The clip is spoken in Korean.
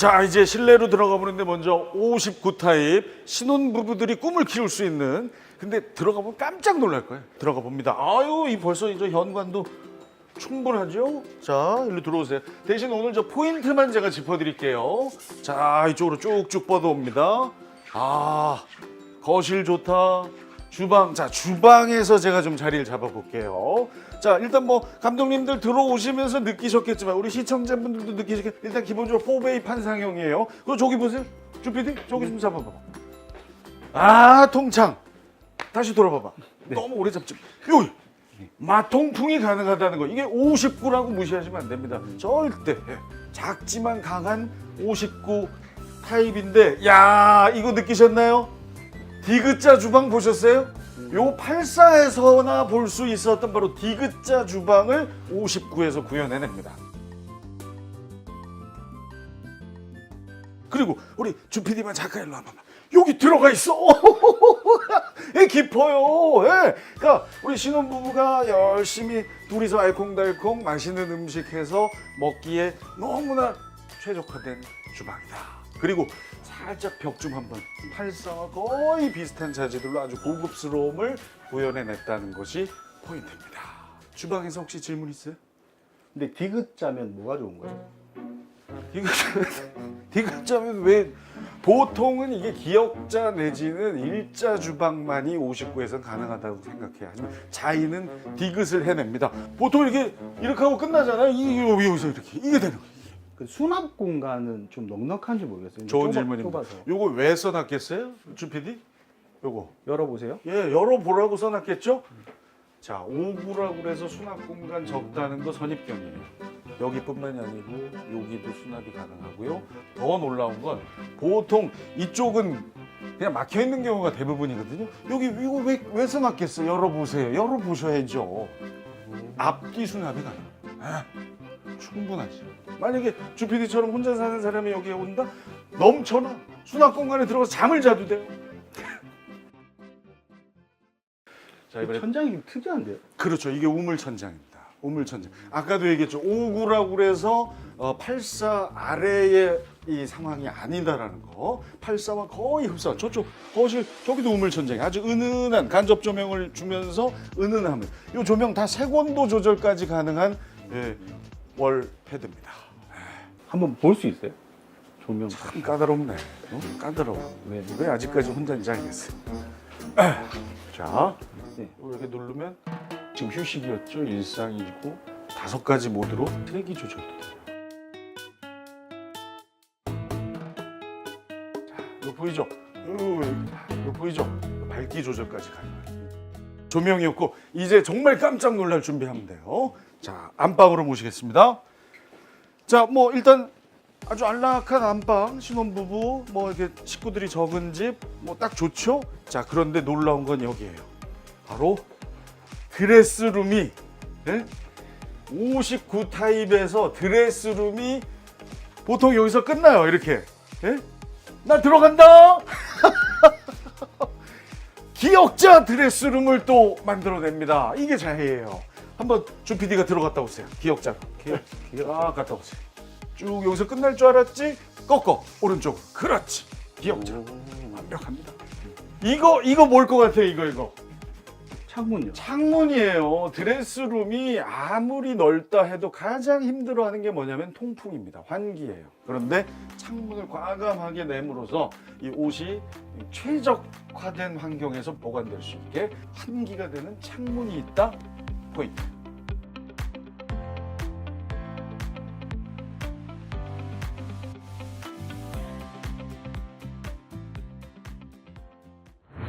자 이제 실내로 들어가 보는데 먼저 59 타입 신혼 부부들이 꿈을 키울 수 있는 근데 들어가 보면 깜짝 놀랄 거예요. 들어가 봅니다. 아유 이 벌써 이제 현관도 충분하죠? 자 일로 들어오세요. 대신 오늘 저 포인트만 제가 짚어드릴게요. 자 이쪽으로 쭉쭉 뻗어옵니다. 아 거실 좋다. 주방 자 주방에서 제가 좀 자리를 잡아볼게요. 자 일단 뭐 감독님들 들어오시면서 느끼셨겠지만 우리 시청자분들도 느끼셨겠 일단 기본적으로 4베이 판상형이에요. 그리고 저기 보세요. 주피디 저기 좀 잡아봐. 아 통창 다시 돌아봐봐. 너무 오래 잡지. 여기 마통풍이 가능하다는 거 이게 59라고 무시하시면 안 됩니다. 절대 작지만 강한 59 타입인데 야 이거 느끼셨나요? 디귿자 주방 보셨어요? 요 84에서나 볼 수 있었던 바로 디귿자 주방을 59에서 구현해냅니다. 그리고 우리 주피디만 잠깐 일로 와봐봐. 여기 들어가 있어. 예, 깊어요. 예. 그러니까 우리 신혼부부가 열심히 둘이서 알콩달콩 맛있는 음식 해서 먹기에 너무나 최적화된 주방이다. 그리고 살짝 벽 좀 한번 팔사와 거의 비슷한 자재들로 아주 고급스러움을 구현해냈다는 것이 포인트입니다. 주방에서 혹시 질문 있어요? 근데 디귿자면 뭐가 좋은 거예요? 디귿 디귿자면 왜 보통은 이게 기역자 내지는 일자 주방만이 59에선 가능하다고 생각해요. 하지만 자이는 디귿을 해냅니다. 보통 이렇게 이렇게 하고 끝나잖아요. 이게 여기서 이렇게 이게 되는 거예요. 그 수납 공간은 좀 넉넉한지 모르겠어요. 좋은 질문입니다. 좁아서 요거 왜 써놨겠어요, 주 PD? 요거 열어보세요. 예 열어보라고 써놨겠죠? 자 5구라고 그래서 수납 공간 적다는 거 선입견이에요. 여기뿐만이 아니고 여기도 수납이 가능하고요. 더 놀라운 건 보통 이쪽은 그냥 막혀 있는 경우가 대부분이거든요. 여기 이거 왜, 왜 써놨겠어요? 열어보세요. 열어보셔야죠. 앞뒤 수납이 가능. 예, 충분하지. 만약에 주피디처럼 혼자 사는 사람이 여기에 온다? 넘쳐나. 수납 공간에 들어가서 잠을 자도 돼요. 자 이번에 천장이 좀 특이한데요. 그렇죠. 이게 우물 천장입니다. 우물 천장. 아까도 얘기했죠. 5구라고 그래서 어, 84 아래의 이 상황이 아니다라는 거. 84와 거의 흡사. 저쪽 거실 저기도 우물 천장이 아주 은은한 간접 조명을 주면서 은은함을. 이 조명 다 색온도 조절까지 가능한 예, 월 패드입니다. 한번 볼 수 있어요? 조명. 참 까다롭네. 어? 까다로워. 왜? 왜 아직까지 혼자인지 알겠어. 자, 네. 이렇게 누르면 지금 휴식이었죠. 일상이고 다섯 가지 모드로 트랙이 조절도 돼요. 자, 이거 보이죠? 이거, 보이죠? 밝기 조절까지 가능해요. 조명이었고 이제 정말 깜짝 놀랄 준비하면 돼요. 자, 안방으로 모시겠습니다. 자, 뭐 일단 아주 안락한 안방 신혼부부 뭐 이렇게 식구들이 적은 집 뭐 딱 좋죠. 자 그런데 놀라운 건 여기에요. 바로 드레스룸이 예? 59 타입에서 드레스룸이 보통 여기서 끝나요. 이렇게 예? 나 들어간다. 기역자 드레스룸을 또 만들어냅니다. 이게 자해예요. 한번 주 PD가 들어갔다 오세요. 기역자로. 기역, 기역. 아, 갔다 오세요. 쭉 여기서 끝날 줄 알았지? 꺾어 오른쪽으로. 그렇지. 기역자. 완벽합니다. 이거 이거 뭘 것 같아요? 이거 이거. 창문요. 창문이에요. 드레스룸이 아무리 넓다 해도 가장 힘들어하는 게 뭐냐면 통풍입니다. 환기예요. 그런데 창문을 과감하게 내므로써 이 옷이 최적화된 환경에서 보관될 수 있게 환기가 되는 창문이 있다. 포인트.